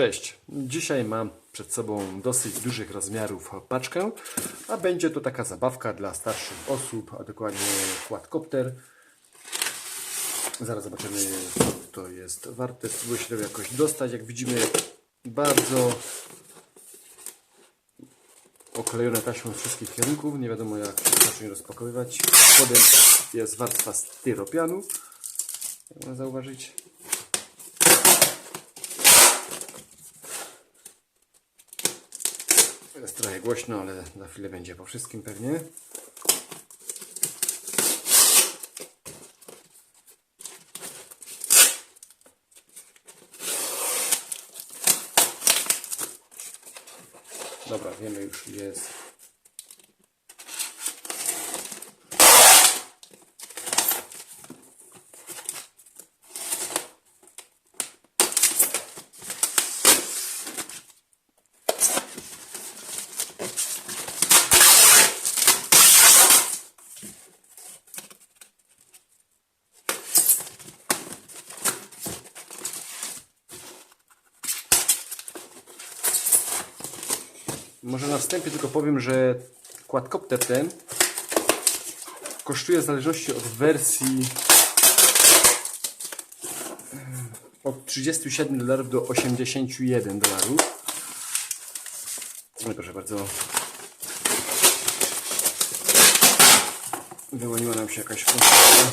Cześć. Dzisiaj mam przed sobą dosyć dużych rozmiarów paczkę, a będzie to taka zabawka dla starszych osób, a dokładnie quadcopter. Zaraz zobaczymy, co to jest warte. Spróbuję się tego jakoś dostać. Jak widzimy, bardzo oklejone taśmą z wszystkich kierunków. Nie wiadomo, jak zacząć rozpakowywać. Spodem jest warstwa styropianu. Jak można zauważyć. Jest trochę głośno, ale za chwilę będzie po wszystkim pewnie. Dobra, wiemy już jest. Może na wstępie tylko powiem, że quadcopter ten kosztuje w zależności od wersji od 37 dolarów do 81 dolarów. No proszę bardzo. Wyłoniła nam się jakaś konstrukcja.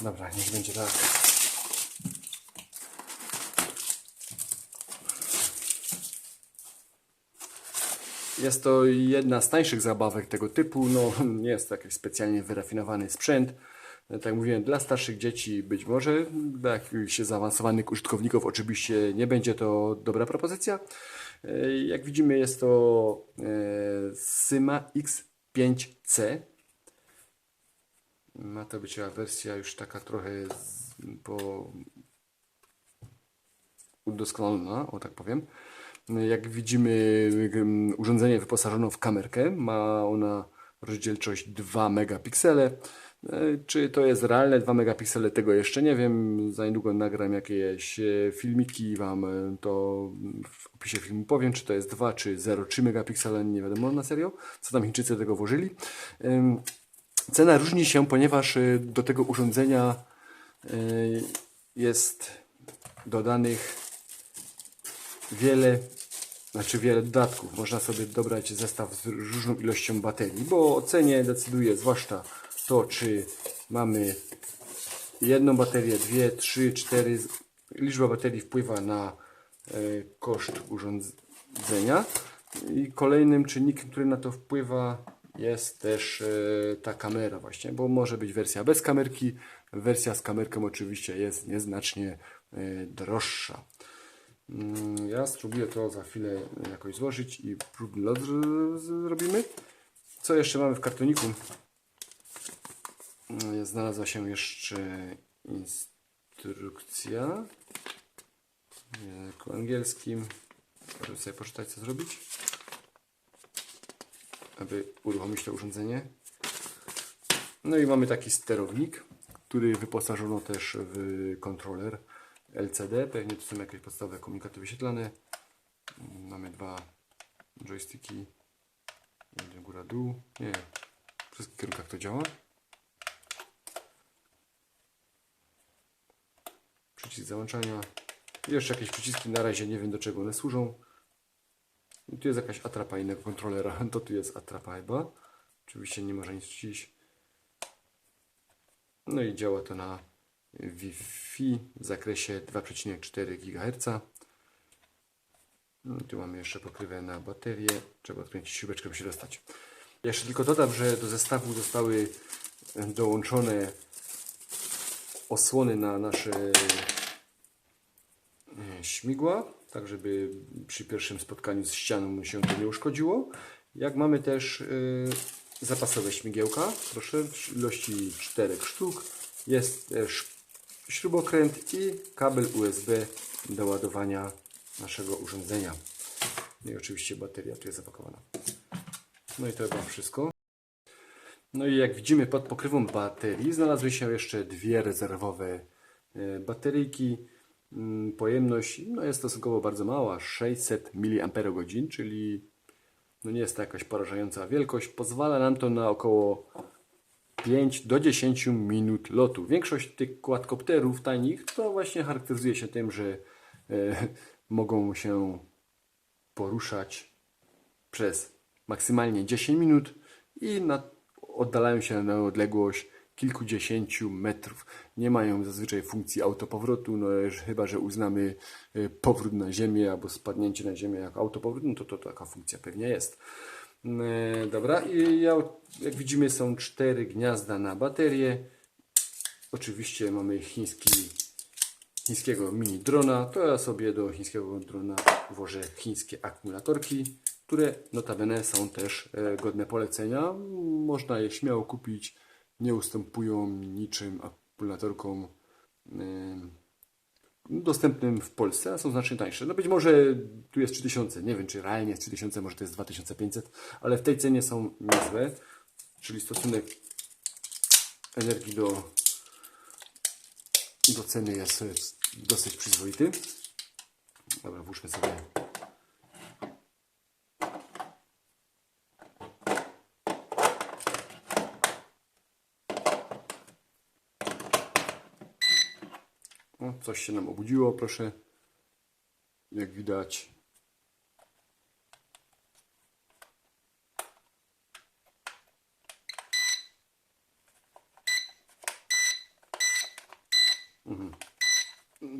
Dobra, niech będzie tak. Jest to jedna z tańszych zabawek tego typu. No, nie jest to jakiś specjalnie wyrafinowany sprzęt. Tak jak mówiłem, dla starszych dzieci być może, dla jakichś zaawansowanych użytkowników oczywiście nie będzie to dobra propozycja. E, Jak widzimy jest to e, Syma X5C. Ma to być wersja już taka trochę po udoskonalona, o tak powiem. Jak widzimy, urządzenie wyposażono w kamerkę. Ma ona rozdzielczość 2 megapiksele. E, Czy to jest realne 2 megapiksele, tego jeszcze nie wiem. Za niedługo nagram jakieś e, filmiki i Wam e, to w opisie filmu powiem, czy to jest 2 czy 0,3 megapiksele, nie wiadomo na serio, co tam Chińczycy tego włożyli. Cena różni się, ponieważ do tego urządzenia jest dodanych wiele, znaczy wiele dodatków. Można sobie dobrać zestaw z różną ilością baterii, bo o cenie decyduje zwłaszcza to, czy mamy jedną baterię, dwie, trzy, cztery. Liczba baterii wpływa na e, koszt urządzenia. I kolejnym czynnikiem, który na to wpływa jest też e, ta kamera właśnie, bo może być wersja bez kamerki. Wersja z kamerką oczywiście jest nieznacznie e, droższa. Mm, Ja spróbuję to za chwilę jakoś złożyć i próbny zrobimy. Co jeszcze mamy w kartoniku? Mm, Znalazła się jeszcze instrukcja w angielskim. Proszę sobie poczytać, co zrobić, aby uruchomić to urządzenie. No i mamy taki sterownik, który wyposażono też w kontroler LCD. Pewnie to są jakieś podstawowe komunikaty wyświetlane. Mm, Mamy dwa joysticki. Jeden góra dół. Nie, w wszystkich kierunkach to działa. Przycisk załączania. I jeszcze jakieś przyciski, na razie nie wiem do czego one służą. I tu jest jakaś atrapa innego kontrolera. To tu jest atrapa chyba. Oczywiście nie może nic czyścić. No i działa to na Wi-Fi w zakresie 2,4 GHz. No i tu mamy jeszcze pokrywę na baterię. Trzeba odkręcić śrubeczkę, by się dostać. Jeszcze tylko dodam, że do zestawu zostały dołączone osłony na nasze e, śmigła, tak żeby przy pierwszym spotkaniu z ścianą się to nie uszkodziło. Jak mamy też e, zapasowe śmigiełka, proszę, w ilości 4 sztuk. Jest też śrubokręt i kabel USB do ładowania naszego urządzenia. No i oczywiście bateria tu jest zapakowana. No i to chyba wszystko. No i jak widzimy pod pokrywą baterii znalazły się jeszcze dwie rezerwowe e, bateryjki. Mm, Pojemność no jest stosunkowo bardzo mała, 600 mAh, czyli no nie jest to jakaś porażająca wielkość. Pozwala nam to na około 5 do 10 minut lotu. Większość tych quadcopterów tanich to właśnie charakteryzuje się tym, że e, mogą się poruszać przez maksymalnie 10 minut i na, oddalają się na odległość kilkudziesięciu metrów. Nie mają zazwyczaj funkcji autopowrotu, no chyba że uznamy e, powrót na ziemię albo spadnięcie na ziemię jako autopowrót, no to, to taka funkcja pewnie jest. E, Dobra, i ja, jak widzimy są cztery gniazda na baterię. Oczywiście mamy chiński, chińskiego mini drona. To ja sobie do chińskiego drona włożę chińskie akumulatorki, które notabene są też e, godne polecenia. Można je śmiało kupić. Nie ustępują niczym akumulatorkom e, dostępnym w Polsce, a są znacznie tańsze. No być może tu jest 3000, nie wiem czy realnie jest 3000, może to jest 2500, ale w tej cenie są niezłe, czyli stosunek energii do, do ceny jest dosyć przyzwoity. Dobra, włóżmy sobie O, coś się nam obudziło, proszę. Jak widać. Mhm.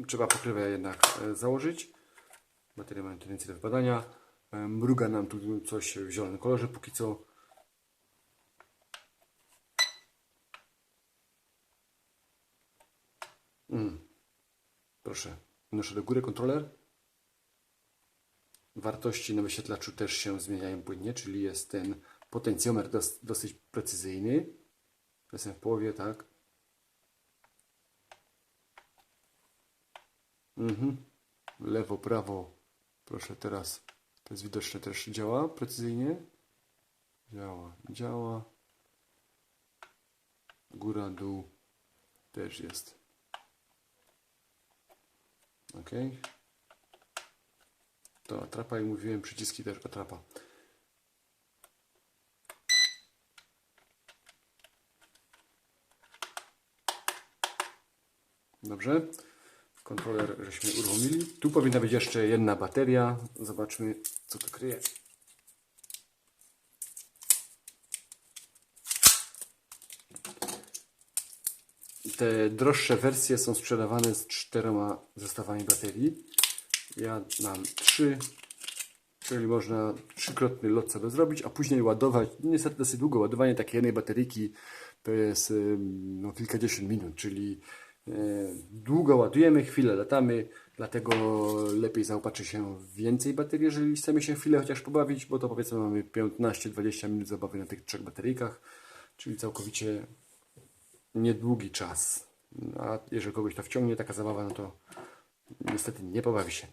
Trzeba pokrywę jednak e, założyć. Baterie mają tendencję do wypadania. E, Mruga nam tu coś w zielonym kolorze póki co. Proszę, noszę do góry kontroler. Wartości na wyświetlaczu też się zmieniają płynnie, czyli jest ten potencjometr dos, dosyć precyzyjny. Jestem w połowie, tak? Mhm. Lewo, prawo. Proszę teraz. To jest widoczne też działa precyzyjnie. Działa, działa. Góra, dół też jest. Ok. To atrapa i mówiłem, przyciski też atrapa. Dobrze. Kontroler żeśmy uruchomili. Tu powinna być jeszcze jedna bateria. Zobaczmy, co to kryje. Te droższe wersje są sprzedawane z czterema zestawami baterii. Ja mam trzy, czyli można trzykrotny lot sobie zrobić, a później ładować. Niestety dosyć długo. Ładowanie takiej jednej bateryjki to jest no, kilkadziesiąt minut, czyli e, długo ładujemy, chwilę latamy, dlatego lepiej zaopatrzy się w więcej baterii, jeżeli chcemy się chwilę chociaż pobawić, bo to powiedzmy mamy 15-20 minut zabawy na tych trzech bateryjkach, czyli całkowicie niedługi czas. A jeżeli kogoś to wciągnie, taka zabawa, no to niestety nie pobawi się.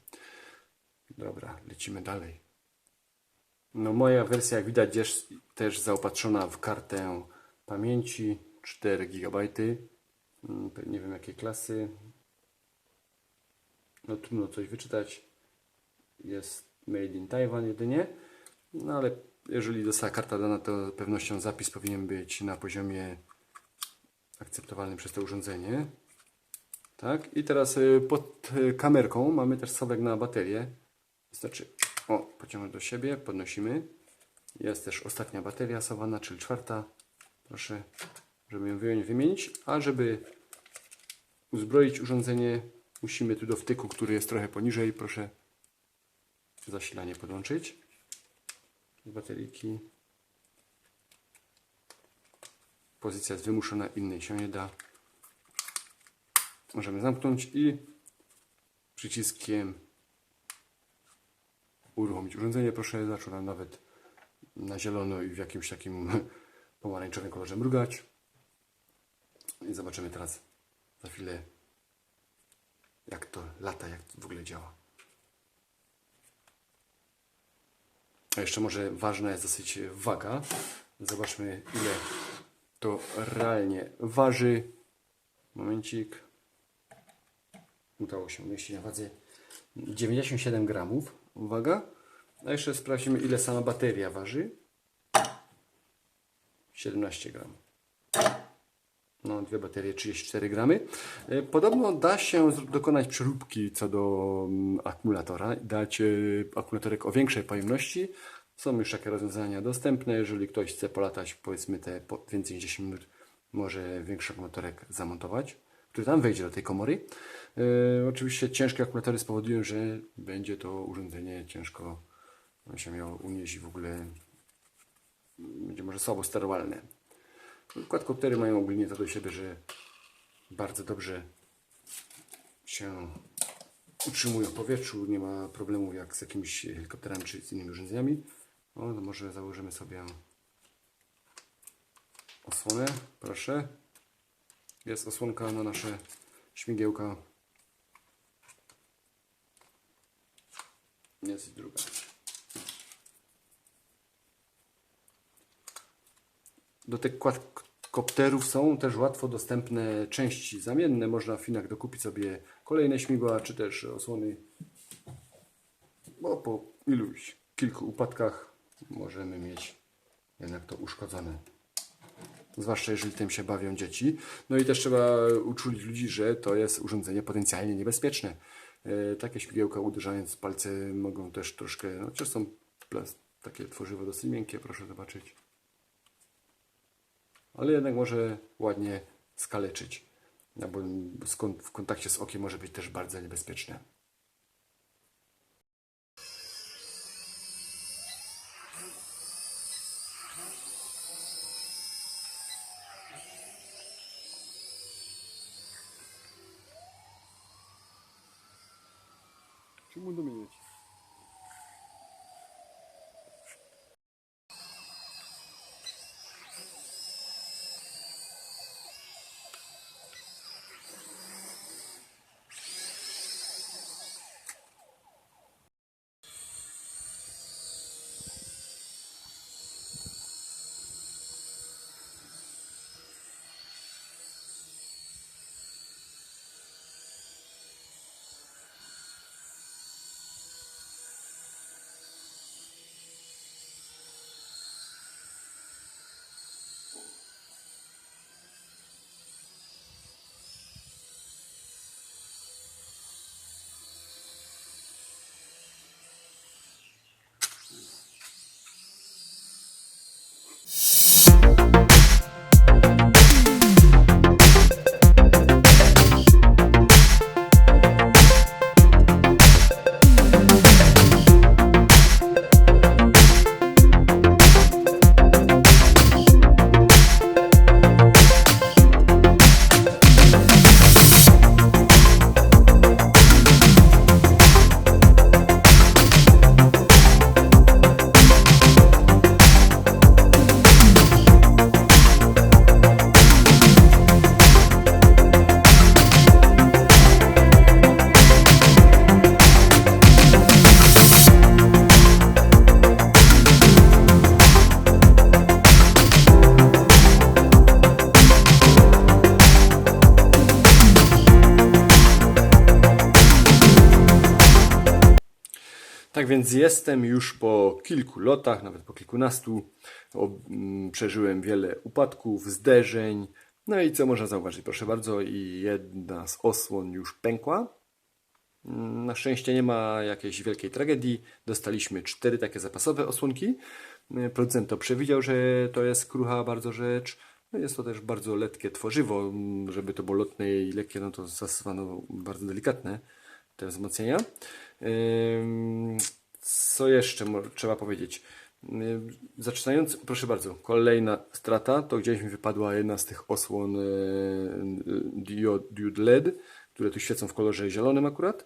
Dobra, lecimy dalej. No moja wersja, jak widać, jest też zaopatrzona w kartę pamięci 4 GB. Mm, Nie wiem jakiej klasy. No trudno coś wyczytać. Jest made in Taiwan jedynie. No ale jeżeli została karta dana, to pewnością zapis powinien być na poziomie akceptowalny przez to urządzenie. Tak, i teraz y, pod y, kamerką mamy też schowek na baterię. Wystarczy o, pociągnąć do siebie, podnosimy. Jest też ostatnia bateria schowana, czyli czwarta. Proszę, żeby ją wyjąć, wymienić. A żeby uzbroić urządzenie, musimy tu do wtyku, który jest trochę poniżej, proszę zasilanie podłączyć. Bateryjki. Pozycja jest wymuszona, innej się nie da. Możemy zamknąć i przyciskiem uruchomić urządzenie. Proszę, zaczął nam nawet na zielono i w jakimś takim pomarańczowym kolorze mrugać. I zobaczymy teraz za chwilę, jak to lata, jak to w ogóle działa. A jeszcze może ważna jest dosyć waga. Zobaczmy, ile to realnie waży. Momencik. udało się umieścić na wadze 97 gramów. Uwaga. A jeszcze sprawdzimy ile sama bateria waży. 17 gram. No, dwie baterie 34 gramy. E, Podobno da się dokonać przeróbki co do mm, akumulatora, dać e, akumulatorek o większej pojemności. Są już takie rozwiązania dostępne. Jeżeli ktoś chce polatać powiedzmy te więcej niż 10 minut, może większy akumulatorek zamontować, który tam wejdzie do tej komory. E, oczywiście ciężkie akumulatory spowodują, że będzie to urządzenie ciężko się miało unieść i w ogóle będzie może słabo sterowalne. Quadcoptery mają ogólnie to do siebie, że bardzo dobrze się utrzymują w powietrzu, nie ma problemu jak z jakimiś helikopterami czy z innymi urządzeniami. O, no może założymy sobie osłonę, proszę. Jest osłonka na nasze śmigiełka. Jest druga. Do tych quadcopterów są też łatwo dostępne części zamienne. Można w Finach dokupić sobie kolejne śmigła, czy też osłony. Bo po iluś kilku upadkach możemy mieć jednak to uszkodzone. Zwłaszcza jeżeli tym się bawią dzieci. No i też trzeba uczulić ludzi, że to jest urządzenie potencjalnie niebezpieczne. E, Takie śmigiełka uderzając w palce mogą też troszkę, no chociaż są takie tworzywo dosyć miękkie, proszę zobaczyć ale jednak może ładnie skaleczyć. Albo skąd w kontakcie z okiem może być też bardzo niebezpieczne. Więc jestem już po kilku lotach, nawet po kilkunastu. Mm, przeżyłem wiele upadków, zderzeń. No i co można zauważyć? Proszę bardzo, i jedna z osłon już pękła. Mm, Na szczęście nie ma jakiejś wielkiej tragedii. Dostaliśmy cztery takie zapasowe osłonki. Y, Producent to przewidział, że to jest krucha bardzo rzecz. No jest to też bardzo letkie tworzywo. Mm, Żeby to było lotne i lekkie, no to zastosowano bardzo delikatne te wzmocnienia. Co jeszcze trzeba powiedzieć? Ym, Zaczynając, proszę bardzo, kolejna strata, to gdzieś mi wypadła jedna z tych osłon e, diod, diod LED, które tu świecą w kolorze zielonym akurat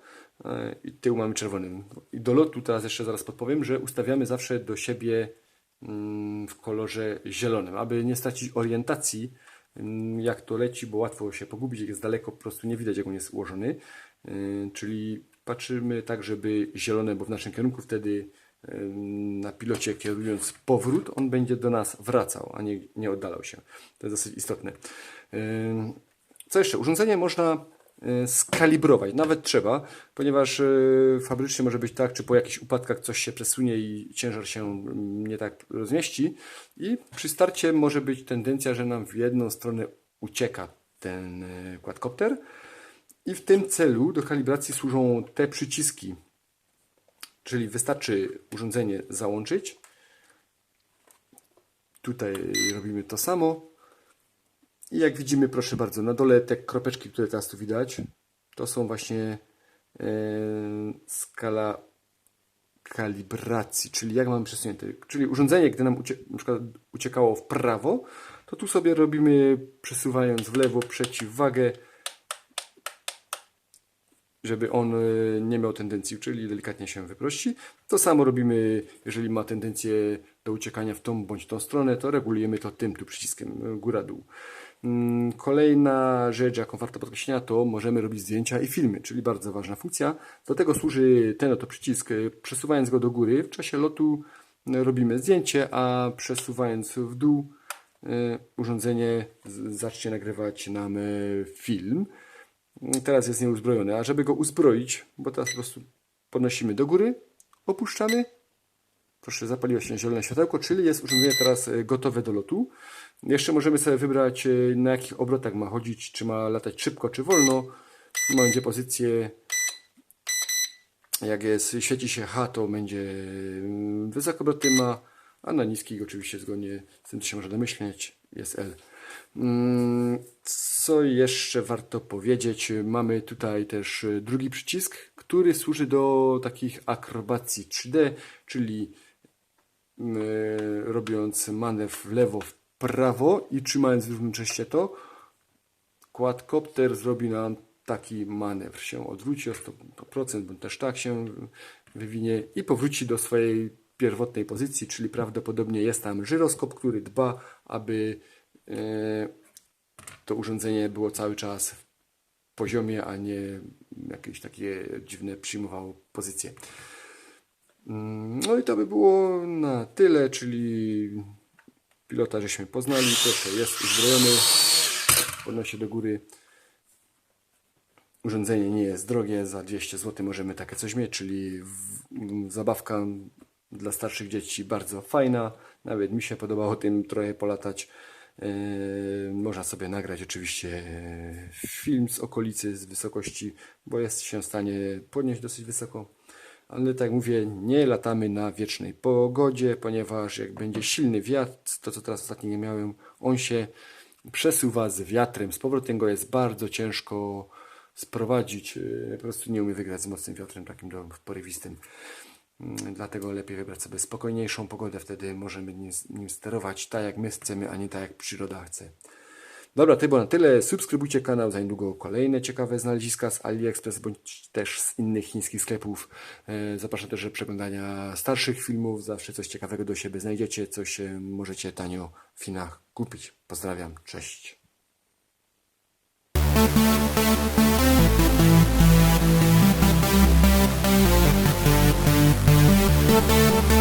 i tył mamy czerwonym. I do lotu teraz jeszcze zaraz podpowiem, że ustawiamy zawsze do siebie mm, w kolorze zielonym, aby nie stracić orientacji, mm, jak to leci, bo łatwo się pogubić, jak jest daleko, po prostu nie widać, jak on jest ułożony. Czyli patrzymy tak, żeby zielone, bo w naszym kierunku wtedy na pilocie kierując powrót, on będzie do nas wracał, a nie, nie oddalał się. To jest dosyć istotne. Co jeszcze? Urządzenie można e, skalibrować. Nawet trzeba, ponieważ e, fabrycznie może być tak, czy po jakichś upadkach coś się przesunie i ciężar się mm, nie tak rozmieści. I przy starcie może być tendencja, że nam w jedną stronę ucieka ten e, quadcopter. I w tym celu do kalibracji służą te przyciski, czyli wystarczy urządzenie załączyć. Tutaj robimy to samo. I jak widzimy, proszę bardzo, na dole te kropeczki, które teraz tu widać, to są właśnie e, skala kalibracji, czyli jak mamy przesunięte. Czyli urządzenie, gdy nam ucie, na przykład uciekało w prawo, to tu sobie robimy przesuwając w lewo przeciwwagę, żeby on e, nie miał tendencji, czyli delikatnie się wyprości. To samo robimy, jeżeli ma tendencję do uciekania w tą bądź tą stronę, to regulujemy to tym tu przyciskiem góra-dół. Mm, Kolejna rzecz, jaką warto podkreślenia, to możemy robić zdjęcia i filmy, czyli bardzo ważna funkcja. Do tego służy ten oto przycisk. Przesuwając go do góry, w czasie lotu e, robimy zdjęcie, a przesuwając w dół, e, urządzenie zacznie nagrywać nam e, film. Teraz jest nieuzbrojony, a żeby go uzbroić, bo teraz po prostu podnosimy do góry, opuszczamy. Proszę, zapaliło się zielone światełko, czyli jest urządzenie teraz e, gotowe do lotu. Jeszcze możemy sobie wybrać, e, na jakich obrotach ma chodzić, czy ma latać szybko, czy wolno. Będzie pozycję, jak jest, świeci się H, to będzie mm, wysokie obroty ma, a na niskich oczywiście zgodnie z tym, co się może domyśleć, jest L. Mm, Co jeszcze warto powiedzieć? Mamy tutaj też e, drugi przycisk, który służy do takich akrobacji 3D, czyli mm, robiąc manewr w lewo, w prawo i trzymając równocześnie to, quadcopter zrobi nam taki manewr. Się odwróci o 100%, bądź też tak się wywinie i powróci do swojej pierwotnej pozycji, czyli prawdopodobnie jest tam żyroskop, który dba, aby e, to urządzenie było cały czas w poziomie, a nie jakieś takie dziwne przyjmowało pozycje. Mm, No i to by było na tyle, czyli pilota żeśmy poznali, proszę, jest uzbrojony, podnosi do góry. Urządzenie nie jest drogie, za 200 zł możemy takie coś mieć, czyli w, m, zabawka dla starszych dzieci bardzo fajna. Nawet mi się podobało tym trochę polatać. Yy, można sobie nagrać oczywiście e, film z okolicy, z wysokości, bo jest się w stanie podnieść dosyć wysoko. Ale tak jak mówię, nie latamy na wiecznej pogodzie, ponieważ jak będzie silny wiatr, to co teraz ostatnio nie miałem, on się przesuwa z wiatrem. Z powrotem go jest bardzo ciężko sprowadzić. Yy, Po prostu nie umie wygrać z mocnym wiatrem, takim porywistym. Mm, Dlatego lepiej wybrać sobie spokojniejszą pogodę, wtedy możemy nim, sterować tak jak my chcemy, a nie tak jak przyroda chce. Dobra, to było na tyle. Subskrybujcie kanał, za niedługo kolejne ciekawe znaleziska z AliExpress bądź też z innych chińskich sklepów. E, Zapraszam też do przeglądania starszych filmów. Zawsze coś ciekawego do siebie znajdziecie, coś e, możecie tanio w Chinach kupić. Pozdrawiam, cześć. Música